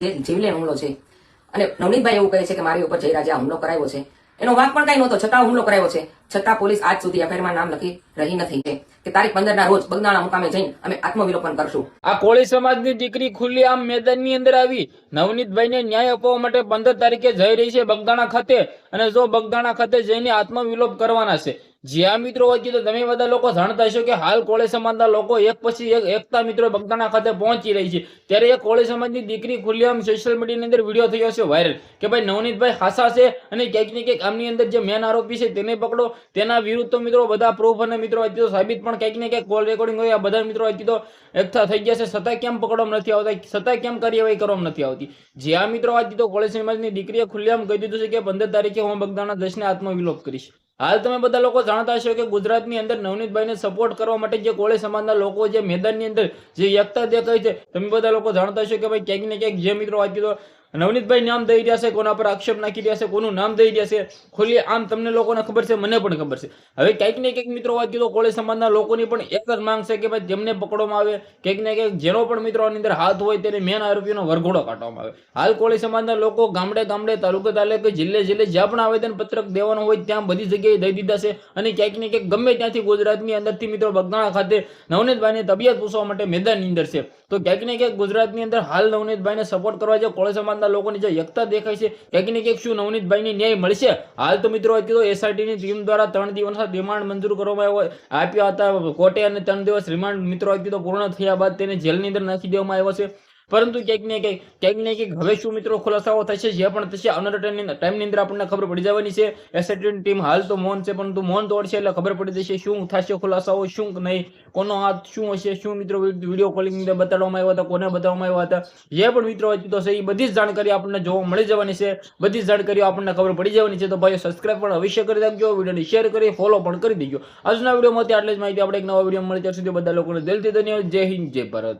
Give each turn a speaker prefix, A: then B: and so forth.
A: જીવલેણ હુમલો છે. અને નવનીતભાઈ એવું કહે છે કે મારી ઉપર જયરાજે આ હુમલો કરાયો છે. એનો વાંક પણ કઈ નહોતો, છતાં હુમલો કરાયો છે. છતાં પોલીસ આજ સુધી એફઆઈઆરમાં નામ લખી રહી નથી. કે તારીખ પંદર ના રોજ બગદાણા મુકામે જઈને અમે આત્મવિલોપન કરશું.
B: આ કોળી સમાજની દીકરી ખુલ્લી આમ મેદાનની અંદર આવી નવનીતભાઈને ન્યાય અપાવવા માટે પંદર તારીખે જઈ રહી છે બગદાણા ખાતે. અને જો બગદાણા ખાતે જઈને આત્મવિલોપ કરવાના છે. જ્યાં મિત્રો વચ્ચે તો તમે બધા લોકો જાણતા હશો કે હાલ કોળી સમાજના લોકો એક પછી એક એકતા મિત્રો બગદાણા ખાતે પહોંચી રહી છે. ત્યારે એ કોળી સમાજની દીકરી ખુલ્લેઆમ સોશિયલ મીડિયાની અંદર વીડિયો થયો છે વાયરલ કે ભાઈ નવનીતભાઈ હાસા છે અને ક્યાંક ને ક્યાંક આમની અંદર જે મેન આરોપી છે તેને પકડો. તેના વિરુદ્ધ તો મિત્રો બધા પ્રૂફ અને મિત્રો અત્યારે સાબિત પણ કંઈક ને ક્યાંક કોલ રેકોર્ડિંગ હોય, આ બધા મિત્રો અત્યારે તો એકઠા થઈ ગયા છે. છતાં કેમ પકડવામાં નથી આવતા? છતાં કેમ કાર્યવાહી કરવામાં નથી આવતી? જ્યાં મિત્રો આજે તો કોલેજ સમાજની દીકરીએ ખુલ્લેઆમ કહી દીધું છે કે પંદર તારીખે હું બગદાણા દશને આત્મવિલોપ કરીશ. હાલ તમે બધા લોકો જાણતા હશો કે ગુજરાતની અંદર નવનીતભાઈને સપોર્ટ કરવા માટે જે કોળી સમાજના લોકો જે મેદાનની અંદર જે એકતા દેખાય છે, તમે બધા લોકો જાણતા હશો કે ભાઈ ક્યાંક ને ક્યાંક જે મિત્રો વાંચી તો નવનીતભાઈ નામ દઈ રહ્યા છે, કોના પર આક્ષેપ નાખી રહ્યા છે, કોનું નામ દઈ રહ્યા છે ખુલ્લી આમ તમને લોકોને ખબર છે, મને પણ ખબર છે. હવે ક્યાંક ને ક્યાંક મિત્રો વાત તો કોળી સમાજના લોકોની પણ એક જ માંગ છે કે ભાઈ જેમને પકડવામાં આવે, ક્યાંક ને ક્યાંક જેનો પણ મિત્રો આની અંદર હાથ હોય તેને મેન આરોપીનો વરઘોડો કાઢવામાં આવે. હાલ કોળી સમાજના લોકો ગામડે ગામડે, તાલુકે તાલુકે, જિલ્લે જિલ્લે જ્યાં પણ આવેદન પત્રક દેવાનું હોય ત્યાં બધી જગ્યાએ દઈ દીધા છે અને ક્યાંક ને ક્યાંક ગમે ત્યાંથી ગુજરાતની અંદરથી મિત્રો બગદાણા ખાતે નવનીતભાઈની તબિયત પૂછવા માટે મેદાનની અંદર છે. તો ક્યાંક ને ક્યાંક ગુજરાતની અંદર હાલ નવનીતભાઈને સપોર્ટ કરવા જે કોળી સમાજના લોકોની જે એકતા દેખાય છે ક્યાંક ને ક્યાંક શું નવનીતભાઈને ન્યાય મળશે? હાલ તો મિત્રો અત્યારે એસઆઈટીની ટીમ દ્વારા ત્રણ દિવસના રિમાન્ડ મંજૂર કરવામાં આવ્યો, આપ્યા હતા કોર્ટે અને ત્રણ દિવસ રિમાન્ડ મિત્રો અત્યારે પૂર્ણ થયા બાદ તેને જેલની અંદર નાખી દેવામાં આવ્યો છે. પરંતુ ક્યાંક ને ક્યાંક ક્યાંક ને ક્યાંક હવે શું મિત્રો ખુલાસાઓ થશે, જે પણ થશે, આવનારા ટાઈમની અંદર આપણને ખબર પડી જવાની છે. એસઆઈટીની ટીમ હાલ તો મૌન છે, પરંતુ મૌન તોડશે એટલે ખબર પડી જશે શું થશે ખુલાસાઓ, શું નહીં, કોનો હાથ શું હશે, શું મિત્રો વીડિયો કોલિંગ અંદર બતાડવામાં આવ્યા હતા, કોને બતાવવામાં આવ્યા હતા. જે પણ મિત્રો હતી તો છે, એ બધી જ જાણકારી આપણને જોવા મળી જવાની છે. બધી જ જાણકારીઓ આપણને ખબર પડી જવાની છે. તો ભાઈ સબસ્ક્રાઇબ પણ અવશ્ય કરી રાખજો, વિડીયોને શેર કરી ફોલો પણ કરી દેજો. આજના વિડીયોમાંથી આટલી જ માહિતી, આપણે એક નવા વીડિયો મળી ત્યાં સુધી બધા લોકોને દિલથી ધન્યવાદ. જય હિન્દ, જય ભારત.